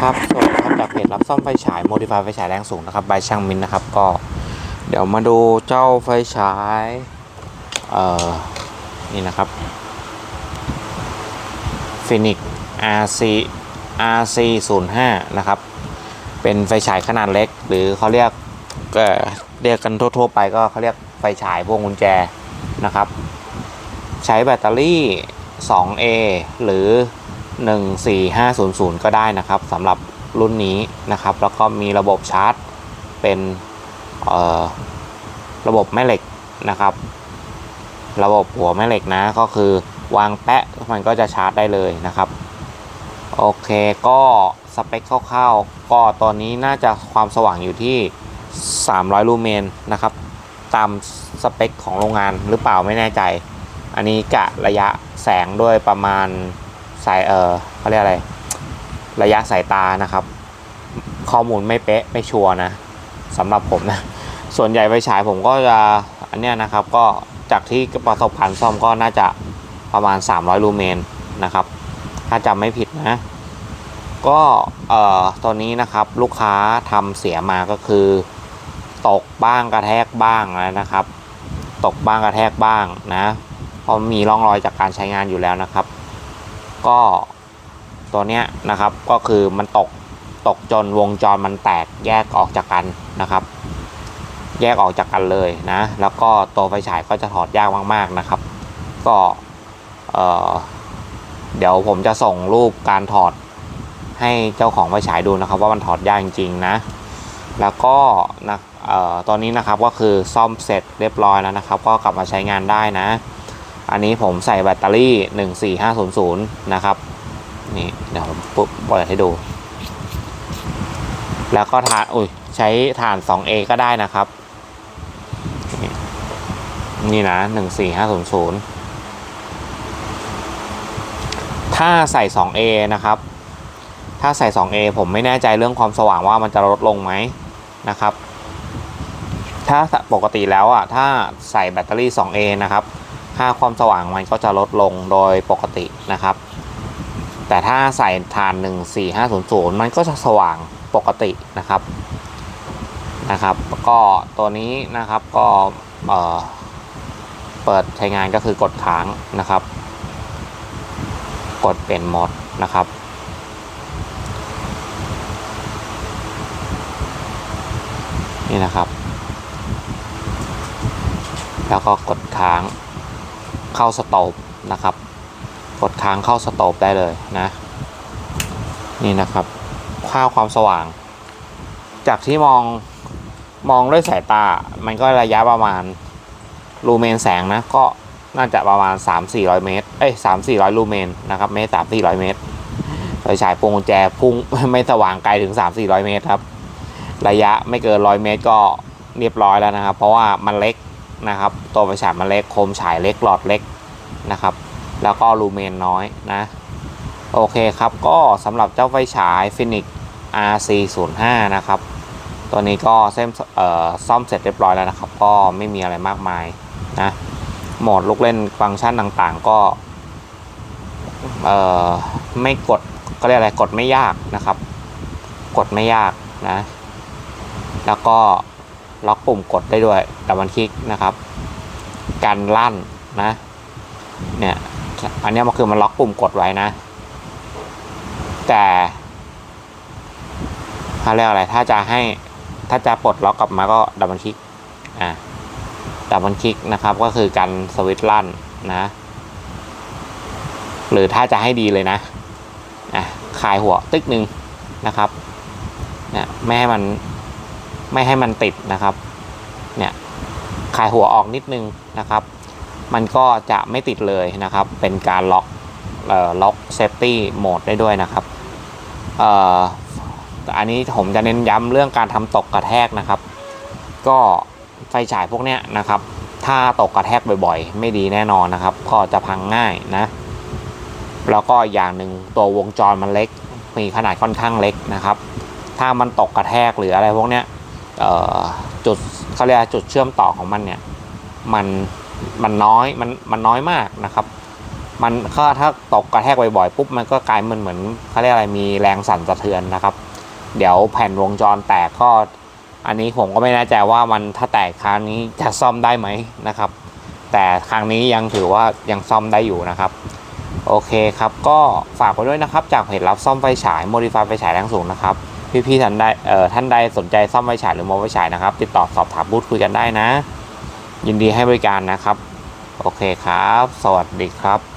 ครับสวัสดีครับจากเพจรับซ่อมไฟฉาย Modify ไฟฉายแรงสูงนะครับ บายช่างมินนะครับ ก็ เดี๋ยวมาดูเจ้าไฟฉาย เอ่อ นี่นะครับ Phoenix RC RC 0 5นะครับ เป็นไฟฉายขนาดเล็ก หรือเขาเรียกเอ่อเรียกกันทั่ว ๆ ไปก็เขาเรียกไฟฉายพวงกุญแจนะครับ ใช้แบตเตอรี่ 2A หรือ 14500 ก็ได้นะครับสำหรับรุ่นนี้นะครับ แล้วก็มีระบบชาร์จเป็นระบบแม่เหล็กนะครับ ระบบหัวแม่เหล็กนะก็คือวางแปะมันก็จะชาร์จได้เลยนะครับ โอเคก็สเปคคร่าวๆก็ตอนนี้น่าจะความสว่างอยู่ที่ 300 ลูเมนนะครับ ตามสเปคของโรงงานหรือเปล่าไม่แน่ใจ อันนี้กะระยะแสงด้วยประมาณ สายเออเขาเรียกอะไร ระยะสายตานะครับ ข้อมูลไม่เป๊ะไม่ชัวร์นะสำหรับผมนะ ส่วนใหญ่ไฟฉายผมก็จะอันเนี้ยนะครับ ก็จากที่ประสบการณ์ซ่อมก็น่าจะประมาณ 300 ลูเมนนะครับ ถ้าจำไม่ผิดนะ ก็เอ่อตัวนี้นะครับลูกค้าทำเสียมาก็คือ ตกบ้างกระแทกบ้างนะครับ ตกบ้างกระแทกบ้างนะเพราะมีร่องรอยจากการใช้งานอยู่แล้วนะครับ ก็ตัวเนี้ยนะครับก็คือมันตกตกจนวงจรมันแตกแยกออกจากกันนะครับ แยกออกจากกันเลยนะ แล้วก็ตัวไฟฉายก็จะถอดยากมากๆนะครับ ก็เออเดี๋ยวผมจะส่งรูปการถอดให้เจ้าของไฟฉายดูนะครับ ว่ามันถอดยากจริงๆนะ แล้วก็นะเออตอนนี้นะครับก็คือซ่อมเสร็จเรียบร้อยแล้วนะครับ ก็กลับมาใช้งานได้นะ อันนี้ผมใส่แบตเตอรี่ 14500 นะครับ นี่เดี๋ยวผมปุ๊บเปิดให้ดู แล้วก็ฐานอุ้ยใช้ฐาน 2A ก็ได้นะครับนี่นี่นะ 14500 ถ้าใส่ 2A นะครับ ถ้าใส่ 2A ผมไม่แน่ใจเรื่องความสว่างว่ามันจะลดลงไหมนะครับ ถ้าปกติแล้วอะ ถ้าใส่แบตเตอรี่ 2A นะครับ ค่าความสว่างมันก็จะลดลงโดยปกตินะครับ แต่ถ้าใส่ฐาน 14500 มันก็จะสว่างปกตินะครับนะครับก็ตัวนี้นะครับก็เเปิดใช้งานก็คือกดค้างนะครับ กดเป็นโหมดนะครับนี่นะครับ แล้วก็กดค้าง เข้าสโตปนะครับ กดค้างเข้าสโตปได้เลยนะ นี่นะครับ ค่าความสว่าง จากที่มองมองด้วยสายตา มันก็ระยะประมาณลูเมนแสงนะ ก็น่าจะประมาณ 3 4 0 0 เมตร เอ้ย3 4 0 0 ลูเมนนะครับไม่สามสี่ร้อยเมตรไฟฉายพวงกุญแจพุ่งไม่สว่างไกลถึง 3 4 0 0 เมตรครับ ระยะไม่เกิน 100 เมตรก็เรียบร้อยแล้วนะครับ เพราะว่ามันเล็ก นะครับ ตัวไฟฉายมันเล็กโคมฉายเล็กหลอดเล็กนะครับ แล้วก็ลูเมนน้อยนะ โอเคครับ ก็สำหรับเจ้าไฟฉาย Phoenix RC 0 5 นะครับ ตัวนี้ก็เส้นซ่อมเสร็จเรียบร้อยแล้วนะครับ ก็ไม่มีอะไรมากมายนะโหมดลูกเล่นฟังก์ชันต่างๆ ก็ไม่กดก็เรียกอะไรกดไม่ยากนะครับ กดไม่ยากนะ แล้วก็ ล็อกปุ่มกดได้ด้วยดับเบิลคลิกนะครับกันลั่นนะเนี่ยอันนี้มันคือมันล็อกปุ่มกดไว้นะ แต่เขาเรียกอะไรถ้าจะให้ถ้าจะปลดล็อกกลับมาก็ดับเบิลคลิกอ่าดับเบิลคลิกนะครับ ก็คือการสวิตช์ลั่นนะ หรือถ้าจะให้ดีเลยนะอะคลายหัวตึกหนึ่งนะครับเนี่ยไม่ให้มัน ไม่ให้มันติดนะครับ เนี่ยคลายหัวออกนิดนึงนะครับ มันก็จะไม่ติดเลยนะครับ เป็นการล็อกเอ่อล็อกเซฟตี้โหมดได้ด้วยนะครับเอ่ออันนี้ผมจะเน้นย้ำเรื่องการทำตกกระแทกนะครับ ก็ไฟฉายพวกเนี้ยนะครับ ถ้าตกกระแทกบ่อยๆ ไม่ดีแน่นอนนะครับ ก็จะพังง่ายนะ แล้วก็อย่างหนึ่งตัววงจรมันเล็ก มีขนาดค่อนข้างเล็กนะครับ ถ้ามันตกกระแทกหรืออะไรพวกเนี้ย จุดเขาเรียกจุดเชื่อมต่อของมันเนี่ยมันมันน้อยมันมันน้อยมากนะครับ มันก็ถ้าตกกระแทกบ่อยๆปุ๊บมันก็กลายมันเหมือนเขาเรียกอะไรมีแรงสั่นสะเทือนนะครับ เดี๋ยวแผ่นวงจรแตกก็อันนี้ผมก็ไม่แน่ใจว่ามันถ้าแตกครั้งนี้จะซ่อมได้ไหมนะครับ แต่ครั้งนี้ยังถือว่ายังซ่อมได้อยู่นะครับ โอเคครับก็ฝากไว้ด้วยนะครับ จากเพจรับซ่อมไฟฉายโมดิฟายไฟฉายแรงสูงนะครับ พี่ๆท่านใดเอ่อท่านใดสนใจซ่อมไฟฉายหรือมองไฟฉายนะครับ ติดต่อสอบถามพูดคุยกันได้นะ ยินดีให้บริการนะครับ โอเคครับ สวัสดีครับ